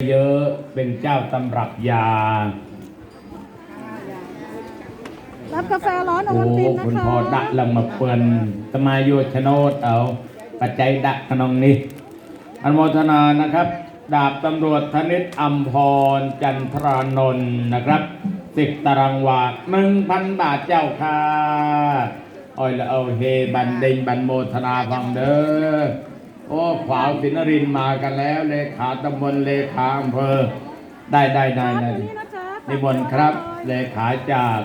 เยอะเป็นเจ้าตำรับยา รับกาแฟร้อนโอโอ้วัลตินนะคุณคะพ่อดะลังมาเปือนตมาโยชโนดเอาปัจจัยดะขนองนี้อนุโมทนานะครับ ดาบตำรวจธนิตอัมพร จันทรานนท์นะครับสิบตารางวาหนึ่งพันบาทเจ้าค่ะอ้อยละเอาเฮบันเดงบันโมทนาฟังเด้อ โอ้ขวาวสินรินทร์มากันแล้ว เลขาตำบลเลขาอำเภอ ได้ได้ได้ได้นี่นะจ๊ะนิมนต์ครับ เลขาจาก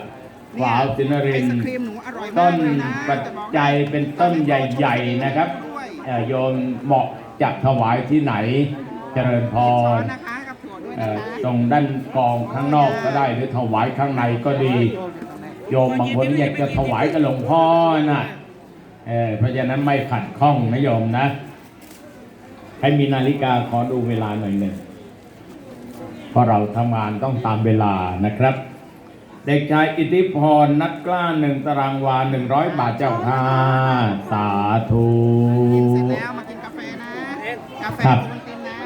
ขวาวสินรินทไอศร์ครีมหนูอร่อยต้มากนเลยนะปัจจัยเป็นต้นใหญ่ ๆนะครับเอ่อโยมเหมาะจะถวายที่ไหน เจริญพช้อรนนะคะกับถั่วด้วยเอ่นะอคะตรงด้านกองข้างนอกก็ได้หรือถวายข้างในก็ดี โยมบางคนอยากจะถวายกับหลวงพ่อน่ะเออเพราะฉะนั้นไม่ขัดข้องนะโยมนะ ให้มีนาฬิกาขอดูเวลาหน่อยหนึ่งเพราะเราทำงานต้องตามเวลานะครับ เด็กชายอิทธิพรนักกล้าหนึ่งตารางวาหนึ่งร้อยบาทเจ้าค่ะสาธุกินเสร็จแล้วมากินกาแฟนะกาแฟครับโอวัลตินนะ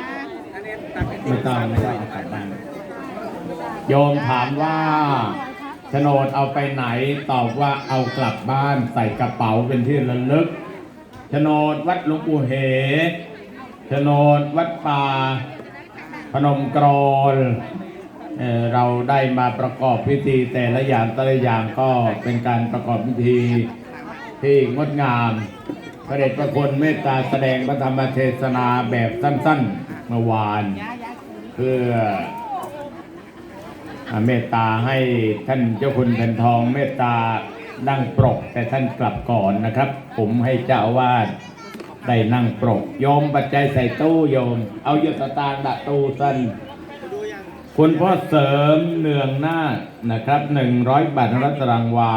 ไม่ต้องไม่ต้องเอากลับบ้านโยมถามว่าโฉนดเอาไปไหนตอบว่าเอากลับบ้านใส่กระเป๋าเป็นที่ระลึกโฉนดวัดหลวงปู่เห โฉนดวัดป่าพนมกรนเเราได้มาประกอบพิธีแต่ละอย่างแต่ละอย่างก็เป็นการประกอบพิธีที่งดงามพระเดชพระคุณเมตตาแสดงพระธรรมเทศนาแบบสั้นๆเมื่อวาน เพื่อเมตตาให้ท่านเจ้าคุณแผ่นทองเมตตานั่งปรกแต่ท่านกลับก่อนนะครับ ผมให้เจ้าอาวาส ได้นั่งปรกโยมปัจจัยใส่ตู้โยม เอายศตางค์ดะตู้สั้นคุณพ่อเสริมเนืองนาคนะครับหนึ่งร้อยบาทรัตารางวา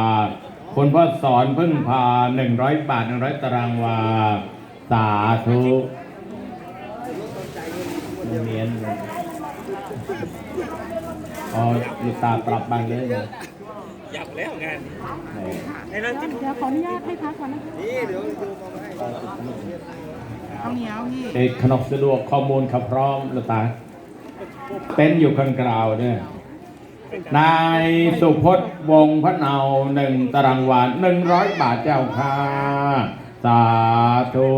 คุณพ่อสอนพึ่งพาหนึ่งร้อยบาทหนึ่งร้อยตารางวา สาธุเมียนเลยอ๋อลูกตาปรับบ้างเลยเนี่ยหยับแล้วงานไหนไอ้นั่นจิ้มเดี๋ยวขออนุญาตให้พักก่อนนะคะนี่เดี๋ยวดูมาให้ ข้าวเหนียวพี่เอกขนมสะดวกข้อมูลขับพร้อมลูกตาเต้นอยู่ข้างกราวเนี่ยนายสุพจน์วงศ์พระเนาหนึ่งตารางวาหนึ่งร้อยบาทเจ้าค่ะสาธุ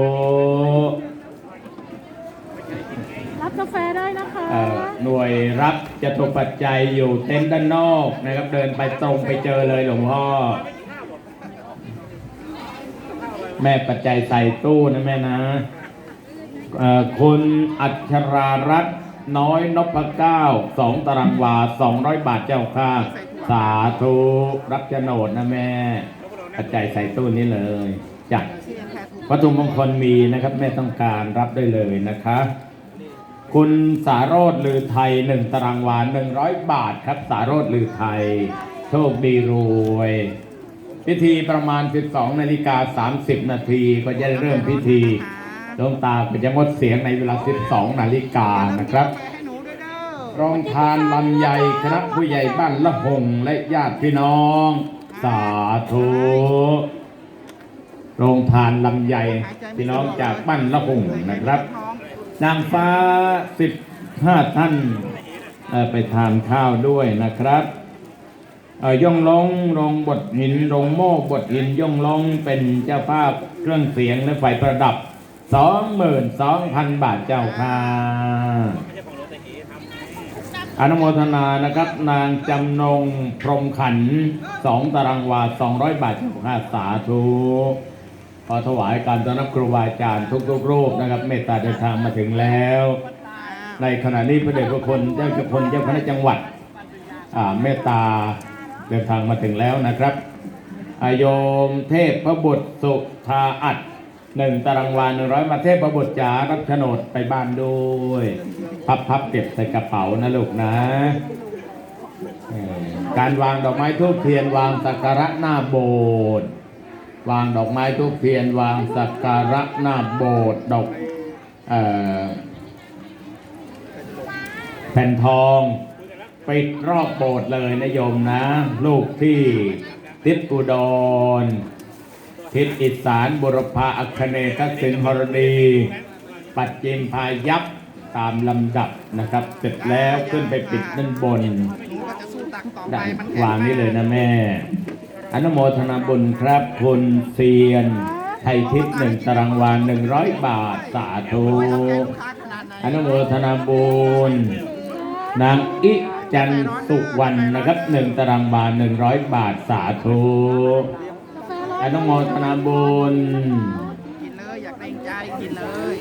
รับกาแฟได้นะคะเอ่อหน่วยรับจะถูกปัจจัยอยู่เต็นท์ด้านนอกนะครับเดินไปตรงไปเจอเลยหลวงพ่อ แม่ปัจจัยใส่ตู้นะแม่นะคุณอัชรารัตน์น้อยนพเก้าสองตารางวาสองร้อยบาทเจ้าค่ะ สาธุรับโฉนดนะแม่ ปัจจัยใส่ตู้นี้เลยจ้ะที่ยังแพ้ถูกวัตถุมงคลมีนะครับแม่ต้องการรับได้เลยนะคะ คุณสาโรดลือไทยหนึ่งตารางวาหนึ่งร้อยบาทครับ สาโรดลือไทย โชคดีรวย พิธีประมาณ 12นาฬิกา30 นาทีก็จะเริ่มพิธีดวงตาก็จะงดเสียงในเวลา 12 นาฬิกานะครับกาแฟให้หนูด้วยเด้อรองทานลำไยคณะผู้ใหญ่บ้านละหงและญาติพี่น้อง สาธุโรงทานลำไยพี่น้องจากบ้านละหงนะครับ นางฟ้าสิบห้าท่านเอ่อไปทานข้าวด้วยนะครับเอ่อ ย่องลงโรงบทหินโรงโม่บทหินย่องลงเป็นเจ้าภาพเครื่องเสียงและไฟประดับสองหมื่นสองพันบาทเจ้าค่ะอนุโมทนานะครับ นางจำนงพรหมขันสองตารางวาสองร้อยบาทเจ้าค่ะสาธุขอถวายการต้อนรับครูบาอาจารย์ทุกๆรูปนะครับ เมตตาเดินทางมาถึงแล้ว ในขณะนี้พระเดชพระคุณเจ้าเจ้าคุณเจ้าคณะจังหวัดอ่าเมตตา เดินทางมาถึงแล้วนะครับอโยมเทพพระบุตรสุธาอัดหนึ่งตารางวาหนึ่งร้อยมาเทพพระบุตรจ๋ารับโฉนดไปบ้านด้วย พับพับเก็บใส่กระเป๋านะลูกนะ การวางดอกไม้ทูบเทียนวางสักการะหน้าโบสถ์วางดอกไม้ทูบเทียนวางสักการะหน้าโบสถ์ดอกแผ่นทอง ปิดรอบโบสถ์เลยนะโยมนะ ลูกที่ทิศอุดร ทิศอิสานบุรพาอัคเนทักษิณหรดี ปัจจิมพายัพตามลำดับนะครับ เสร็จแล้วขึ้นไปปิดด้านบนได้มันวางนี่เลยนะแม่ อนุโมทนาบุญครับคุณเซียนไทยทิพย์หนึ่งตารางวาหนึ่งร้อยบาทสาธุอนุโมทนาบุญนางอิ จันทร์สุวรรณนะครับหนึ่งตารางวาหนึ่งร้อยบาทสาธุกาแฟร้อนอนุโมทนาบุญกินเลยอยากได้ใจกินเลย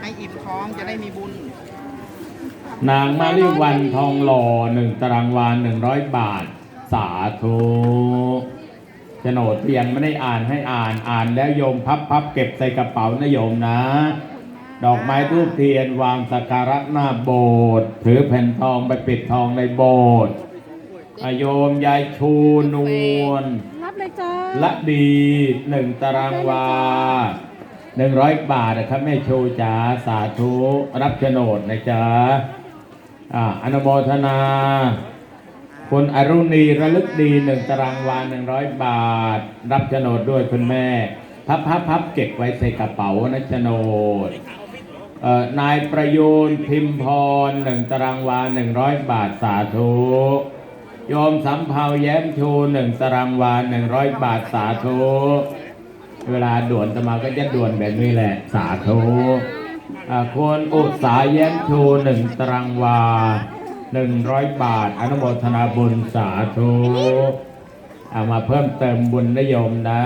ให้อิ่มท้องจะได้มีบุญ นางมาริวันทองหล่อหนึ่งตารางวาหนึ่งร้อยบาท สาธุโฉนดที่ยังไม่ได้อ่านให้อ่านอ่านแล้วโยมพับพับเก็บใส่กระเป๋านะโยมนะ ดอกไม้ทูบเทียนวางสักการะหน้าโบสถ์ถือแผ่นทองไปปิดทองในโบสถ์อาโยมยายชูนวลรับเลยจ้าละดีหนึ่งตารางวาหนึ่งร้อยบาทนะครับแม่ชูจ๋าสาธุรับโฉนดนะจ๊ะอ่าอนุโมทนาคุณอรุณีระลึกดีหนึ่งตารางวาหนึ่งร้อยบาท รับโฉนดด้วยคุณแม่ พับพับพับเก็บไว้ใส่กระเป๋านะโฉนดเอ่อ นายประยูนพิมพรหนึ่งตารางวาหนึ่งร้อยบาทสาธุ โยมสำเภาแย้มชูหนึ่งตารางวาหนึ่งร้อยบาทสาธุ เวลาด่วนตมาก็จะด่วนแบบนี้แหละสาธุอ่าคุณอุตสาแย้มชูหนึ่งตารางวาหนึ่งร้อยบาท อนุโมทนาบุญสาธุเอามาเพิ่มเติมบุญนะโยมนะ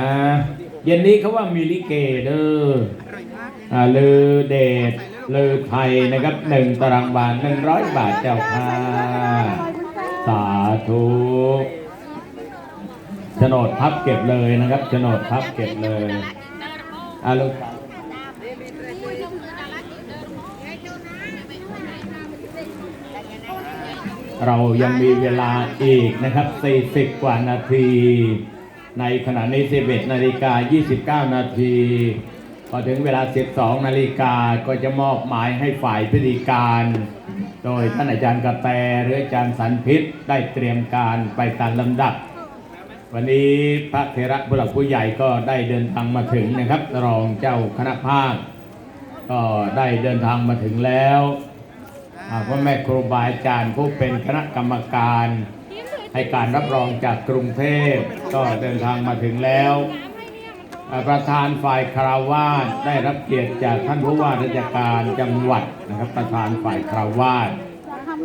เย็นนี้เขาว่ามีลิเกเด้ออร่อยมากเลยอ่าลือเดช ลือไทยนะครับหนึ่งตารางวาหนึ่งร้อยบาทเจ้าค่ะ สาธุโฉนดพับเก็บเลยนะครับโฉนดพับเก็บเลยอาลูกเรายังมีเวลาอีกนะครับ 40 กว่านาที ในขณะนี้11นาฬิกา 29 นาที พอถึงเวลา 12 นาฬิกาก็จะมอบหมายให้ฝ่ายพิธีการ โดยท่านอาจารย์กระแตหรืออาจารย์สันพิษได้เตรียมการไปตามลำดับ วันนี้พระเถระผู้หลักผู้ใหญ่ก็ได้เดินทางมาถึงนะครับ รองเจ้าคณะภาค ก็ได้เดินทางมาถึงแล้วพ่อแม่ครูบาอาจารย์ผู้เป็นคณะกรรมการ ให้การรับรองจากกรุงเทพก็เดินทางมาถึงแล้ว ประธานฝ่ายคาราวาสได้รับเกียรติจากท่านผู้ว่าราชการจังหวัดนะครับ ประธานฝ่ายคาราวาส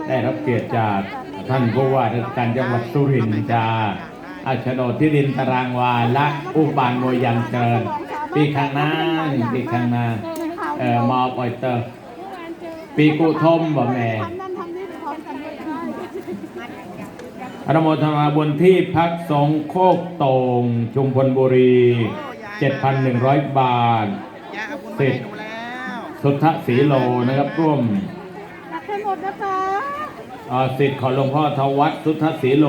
ได้รับเกียรติจากท่านผู้ว่าราชการจังหวัดสุรินทร์จาอาโนที่ดินตารางวาและอุบานโมยังเจริญปีข้างหน้าปีข้างหน้าเอ่อมอปอยเตอร์ปีกุทมบ่แม่ทำนั่นทำนี่พร้อมกันเลยค่ะอนุโมทนาบุญที่พักสงโคกตงชุมพลบุรี 7,100 บาทยายเอาบุญมาให้หนูแล้วสุทธศีโลนะครับร่วมรับให้หมดนะจ๊ะอ่าสิทธิ์ของหลวงพ่อทวัดสุทธศีโล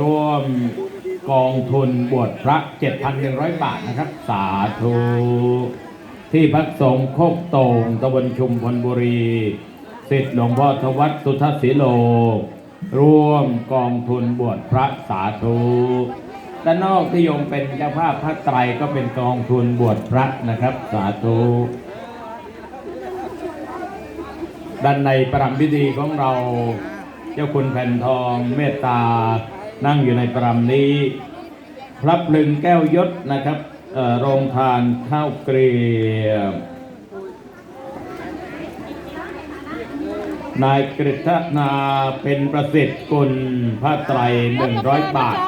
ร่วมกองทุนบวชพระ 7,100 บาทนะครับ สาธุ ที่พักสงฆ์โคกโตงตำบลชุมพลบุรีสิทธิ์หลวงพ่อทวัดสุทธศีโล ร่วมกองทุนบวชพระสาธุ ด้านนอกที่โยมเป็นเจ้าภาพพระไตรก็เป็นกองทุนบวชพระนะครับ สาธุด้านในประรำพิธีของเรา เจ้าคุณแผ่นทองเมตตา นั่งอยู่ในประรำนี้ พระพลึงแก้วยศนะครับเอ่อโรงทานข้าวเกรียบนายกฤษณาเป็นประสิทธิ์กุลพระไตรหนึ่งร้อยบาท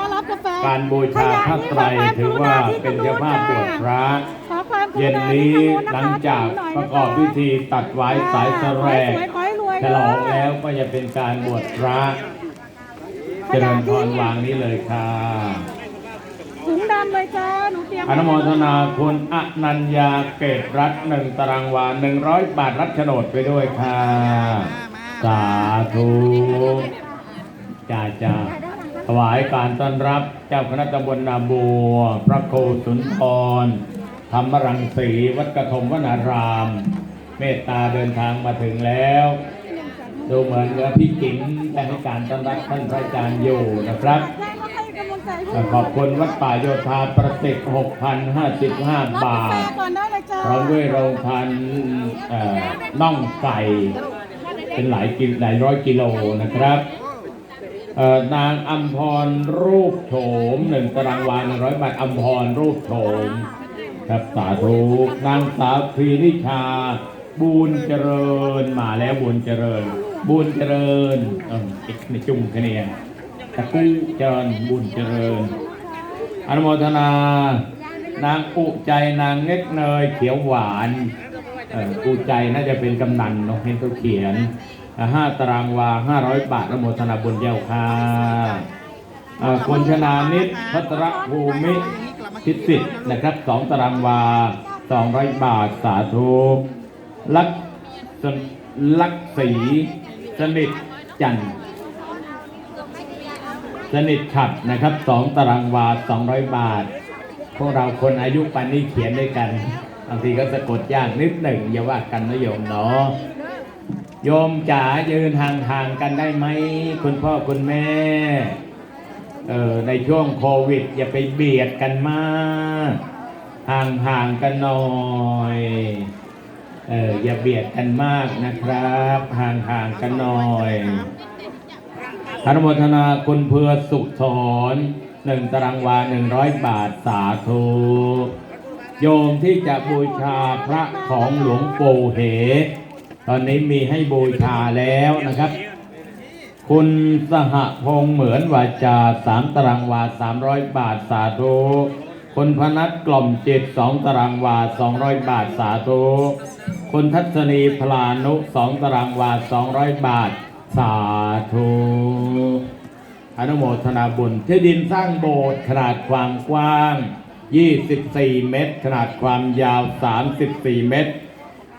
การบูชาพระไตรถือว่าเป็นเจ้าภาพบวชพระขอควาเย็นนี้หลังจากประกอบพิธีตัดไว้สายสแรกขอให้รวยฉลองแล้วก็จะเป็นการบวชพระเจริญพรวางนี้เลยค่ะถุงดำเลยจ้าหนูเตรียมอนุโมทนาคุณอนัญญาเกตรัตหนึ่งตารางวาหนึ่งร้อยบาทรับโฉนดไปด้วยค่ะ สาธุจ้าจ้าถวายการต้อนรับ จ้าคณะตำบลนาบัว พระโคสุนทร ธรรมรังสี วัดกระทมวนาราม เมตตาเดินทางมาถึงแล้ว ดูเหมือนว่าพี่จิ๋มได้ให้การต้อนรับท่านพระอาจารย์อยู่นะครับได้มาให้กำลังใจพวกขอบคุณวัดป่าโยธาประสิทธิ์6,055รับบากาแฟทก่อนได้เลยจ้าพร้อมด้วยโรงทานเอ่อน่องไก่ เป็นหลายกิหลายร้อยกิโลนะครับเอ่อ นางอัมพรรูปโฉมหนึ่งตารางวาหนึ่งร้อยบาทอัมพรรูปโฉมครับสาธุนางสาวพรีนิชาบูญเจริญมาแล้วบุญเจริญ บุญเจริญเอออีกในจุ่มคะแนนตะกู้เจริญบุญเจริญอนุโมทนา นางอุใจนางเน็กเนยเขียวหวานเอ่ออุใจน่าจะเป็นกำนันเนาะเห็นตัวเขียน ห้าตารางวาห้าร้อยบาทอนุโมทนาบุญเจ้าค่ะคุณชนานิตพัทรภูมิทิสิทธ์นะครับสองตารางวาสองร้อยบาทสาธุลักษณลักษีสนิทจันสนิทขับนะครับสองตารางวาสองร้อยบาท พวกเราคนอายุปานนี้เขียนด้วยกันบางทีก็สะกดยากนิดหนึ่งอย่าว่ากันนะโยมเนาะ โยมจ๋ายืนห่างๆกันได้ไหม คุณพ่อคุณแม่เออในช่วงโควิด อย่าไปเบียดกันมาก ห่างๆกันหน่อยเอออย่าเบียดกันมากนะครับ ห่างๆกันหน่อยอนุโมทนาคุณเพื่อสุขถอนหนึ่งตารางวาหนึ่งร้อยบาทสาธุโยมที่จะบูชาพระของหลวงปู่เห ตอนนี้มีให้บูชาแล้วนะครับ คุณสหพงษ์เหมือนวาจาสามตารางวาสามร้อยบาทสาธุคนพนัทกล่อมจิตสองตารางวาสองร้อยบาทสาธุคนทัศนีพลานุสองตารางวาสองร้อยบาทสาธุอนุโมทนาบุญที่ดินสร้างโบสถ์ขนาดความกว้าง 24 เมตร ขนาดความยาว 34 เมตร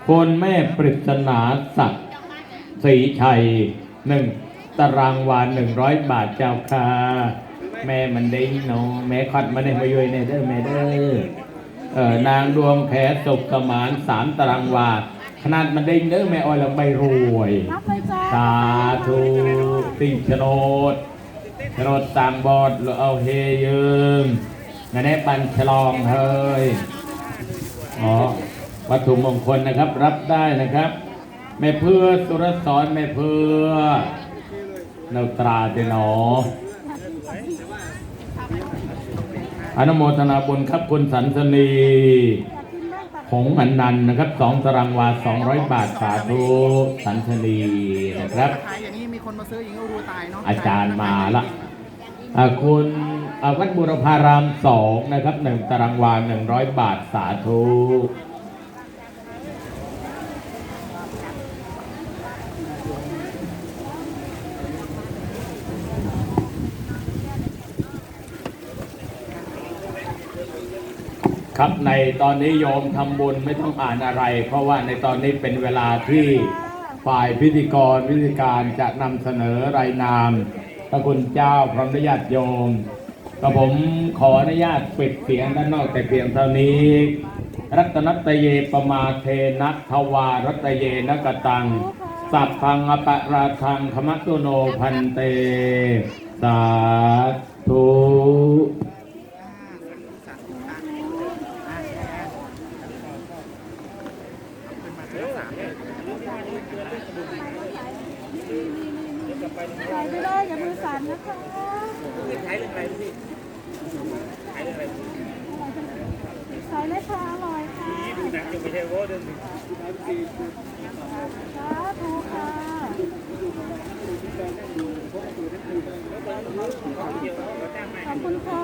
คนแม่ปริศนาศักดิ์ศรีชัยหนึ่งตารางวาหนึ่งร้อยบาทเจ้าค่ะแม่มันได้เนาะแม่คัดมาเนี่ยมาอยู่ในเด้อแม่เด้อเออนางดวงแขสุขสมานสามตารางวาขนาดมันได้เด้อแม่อ้อยลังใบรวยสาธุสิ่งโฉนดโฉนดตามบอดหรือเอาเฮยืมงานนี้ปันฉลองเฮ้ยอ๋อ วัตถุมงคลนะครับรับได้นะครับ แม่เพื่อสุรสอนแม่เพื่อเนาตราเดนออนุโมทนาบุญครับคุณสันสนีหงส์อันนันต์นะครับสองตารางวาสองร้อยบาทสาธุสันสนีนะครับขายอย่างนี้มีคนมาซื้ออย่างนี้ก็รู้ตายเนาะอาจารย์มาละอ่าคุณอ่าวัดบุรพารามสองนะครับหนึ่งตารางวาหนึ่งร้อยบาทสาธุ ครับในตอนนี้โยมทำบุญไม่ต้องอ่านอะไร เพราะว่าในตอนนี้เป็นเวลาที่ฝ่ายพิธีกรพิธีการจะนำเสนอรายนามพระคุณเจ้าพร้อมด้ยญาติโยมก็ผมขออนุญาตปิดเสียงด้านนอกแต่เพียงเท่านี้ รัตนัตเยปมาเทนะทวารัตเยนกตัง สัพพังอปราทังขมัตตุโนพันเต สาธุ สาธุค่ะอ่าแชร์ขึ้นมาเถอะสามเลย ใส่ไปเลยอย่ามือสั่ นนะคะใช้เรื่องอะไรพี่ใช้เรื่องอะไรใส่เลยค่ะอร่อยค่ะพี่ดูหนังอยู่ไม่ใช่โว้เดินสาธุค่ะขอบคุณค่ะ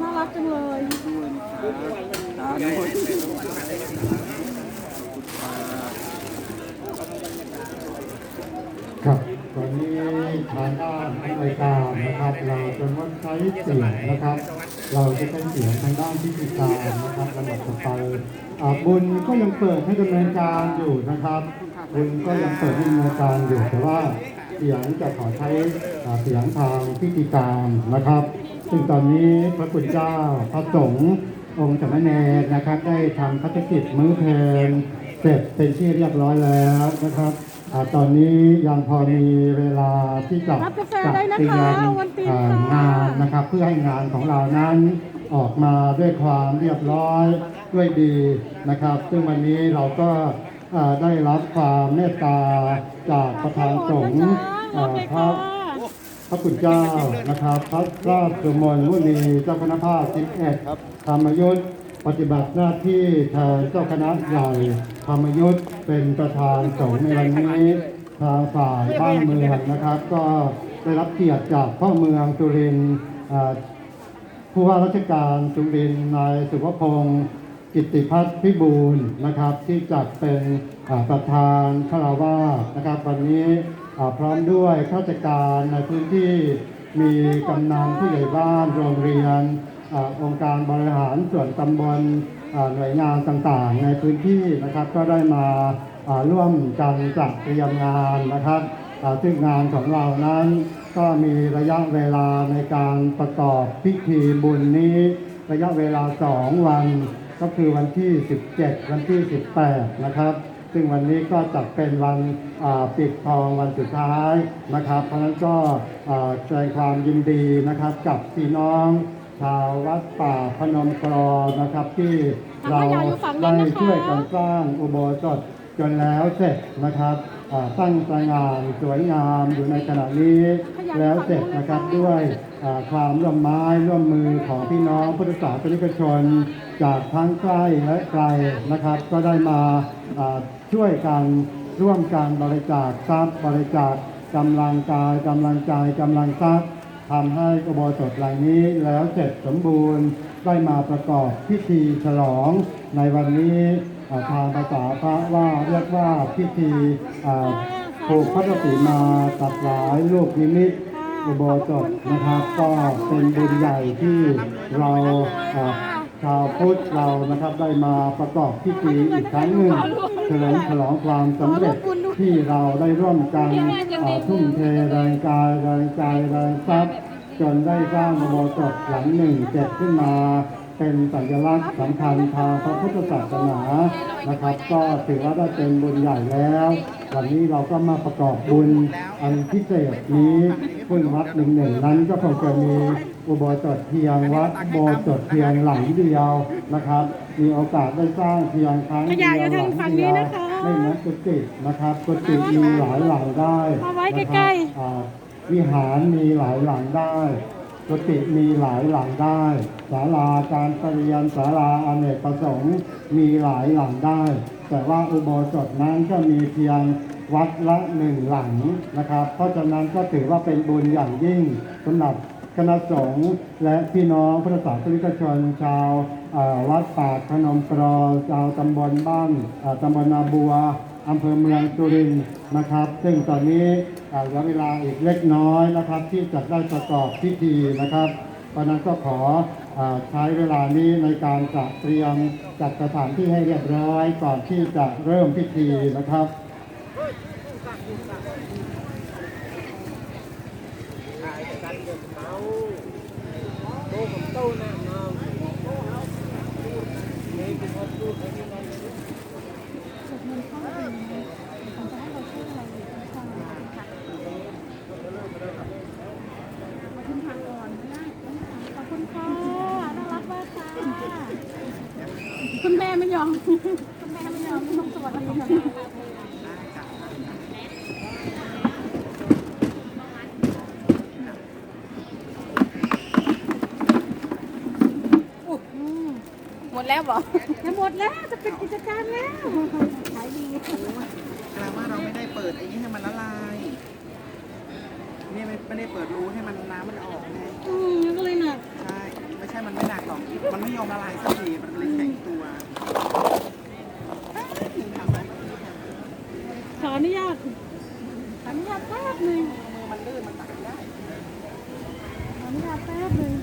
น่ารักจังเลย ครับตอนนี้ ทางด้านรายการนะครับเราจะงดใช้เสียงนะครับ เราจะใช้เสียงทางด้านพิธีการนะครับลำดับต่อไปอาบุญก็ยังเปิดให้ดำเนินการอยู่นะครับ บุญก็ยังเปิดให้ดำเนินการอยู่แต่ว่าเสียงจะขอใช้เสียงทางพิธีการนะครับ ซึ่งตอนนี้พระคุณเจ้าพระสงฆ์องค์สามเณรนะครับ ได้ทำพัฒกิจมื้อเพลนเสร็จเป็นที่เรียบร้อยแล้วนะครับ ตอนนี้ยังพอมีเวลาที่จะรับกาแฟจัดได้นะคะเตรียมวันตีนอ่าค่ะงานนะครับ เพื่อให้งานของเรานั้นออกมาด้วยความเรียบร้อยด้วยดีนะครับ ซึ่งวันนี้เราก็อ่าได้รับความเมตตาจากประธานสงฆ์อ่าพระพระคุณเจ้านะครับ พระราชสุมนมุนีเจ้าคณะภาค11ธรรมยุทธ ปฏิบัติหน้าที่แทนเจ้าคณะใหญ่ธรรมยุทธเป็นประธานสงฆ์ในวันนี้ทางฝ่ายบ้านเมืองนะครับ ก็ได้รับเกียรติจากพ่อเมืองสุรินผู้ว่าราชการสุรินนายสุภพงศ์กิติพัฒน์พิบูลนะครับ ที่จัดเป็นประธานคาราวาสนะครับ วันนี้พร้อมด้วยข้าราชการในพื้นที่มีกำนันผู้ใหญ่บ้านโรงเรียน องค์การบริหารส่วนตำบลหน่วยงานต่างๆ ในพื้นที่นะครับก็ได้มาร่วมกันจัดเตรียมงานนะครับซึ่งงานของเรานั้นก็มีระยะเวลาในการประกอบพิธีบุญนี้ ระยะเวลา 2 วัน ก็คือวันที่ 17 วันที่ 18 นะครับ ซึ่งวันนี้ก็จัดเป็นวันปิดทองวันสุดท้ายนะครับ เพราะนั้นก็แสดงความยินดีนะครับกับพี่น้อง ชาววัดป่าพนมกรอนะครับ ที่เราได้ช่วยกันสร้างอุโบสถจนแล้วเสร็จนะครับอ่าตั้งสง่านสวยงามอยู่ในขณะนี้แล้วเสร็จนะครับด้วยความร่วมไม้ร่วมมือของพี่น้องพุทธศาสนิกชน จากทั้งใกล้และไกลนะครับ ก็ได้มาอ่าช่วยกันร่วมกันบริจาคทรัพย์บริจาคกำลังกายกำลังใจกำลังทรัพย์ ทำให้อุโบสถหลังนี้แล้วเสร็จสมบูรณ์ได้มาประกอบพิธีฉลองในวันนี้ทางภาษาพระว่าเรียกว่าพิธีผูกพระศรีมาตัดหลายลูกนิมิตอุโบสถนะครับ ก็เป็นบุญใหญ่ที่เราอ่าชาวพุทธเรานะครับได้มาประกอบพิธีอีกครั้งหนึ่งเฉลิมฉลองความสำเร็จ ที่เราได้ร่วมกันทุ่มเทแรงกายแรงใจแรงทรัพย์จนได้สร้างโบสถหลังหนึ่งเจ็ดขึ้นมาเป็นสัญลักษณ์สำคัญทางพระพุทธศาสนานะครับ ก็ถือว่าได้เป็นบุญใหญ่แล้ว วันนี้เราก็มาประกอบบุญอันพิเศษนี้ซึ่งวัดหนึ่งหนึ่งนั้นก็คงจะมีอุโบสถเพียงวัดโบสถเพียงหลังเดียวนะครับ มีโอกาสได้สร้างเพียงครั้งเดียวหลังเดียวนะคะ ไม่เหมือนกุฏินะครับกุฏิมีหลายหลังได้มาไว้นะครับใกล้อ่าวิหารมีหลายหลังได้กุฏิมีหลายหลังได้ศาลาการประเรียนศาลาอเนกประสงค์มีหลายหลังได้ แต่ว่าอุโบสถนั้นก็มีเพียงวัดละหนึ่งหลังนะครับ เพราะฉะนั้นก็ถือว่าเป็นบุญอย่างยิ่งสำหรับ คณะสงฆ์และพี่น้องพุทธศาสนิกชนชาววัดป่าพนมกรอชาวตำบลบ้านตำบลนาบัวอำเภอเมืองสุรินนะครับ ซึ่งตอนนี้เหลือเวลาอีกเล็กน้อยนะครับ ที่จะได้ประกอบพิธีนะครับเพราะนั้นก็ขออใช้เวลานี้ในการจัดเตรียมจัดสถานที่ให้เรียบร้อยก่อนที่จะเริ่มพิธีนะครับ ถ่ายกันเดือดเมาโตผมโตหน้าน้องนี่คือพอพูดไปนี่มัน ขอบคุณค่ะ น่ารักมากค่ะ คุณแม่ไม่ยอม คุณแม่ไม่ยอมต้องสวัสดีค่ะหมดแล้วเหรอจะหมดแล้ว จะเป็นกิจการแล้ว ขายดี แปลว่าเราไม่ได้เปิดไอ้นี้ให้มันละลายเนี่ย ไม่ไม่ได้เปิดรูให้มันน้ำมันออกไงอืมก็เลยหนักใช่ไม่ใช่มันไม่หนักหรอกมันไม่ยอมละลายสักทีมันเลยแข็งตัวขออนุญาตขออนุญาตแป๊บหนึ่งมือมันลื่นมันตักไม่ได้ขออนุญาตแป๊บหนึ่ง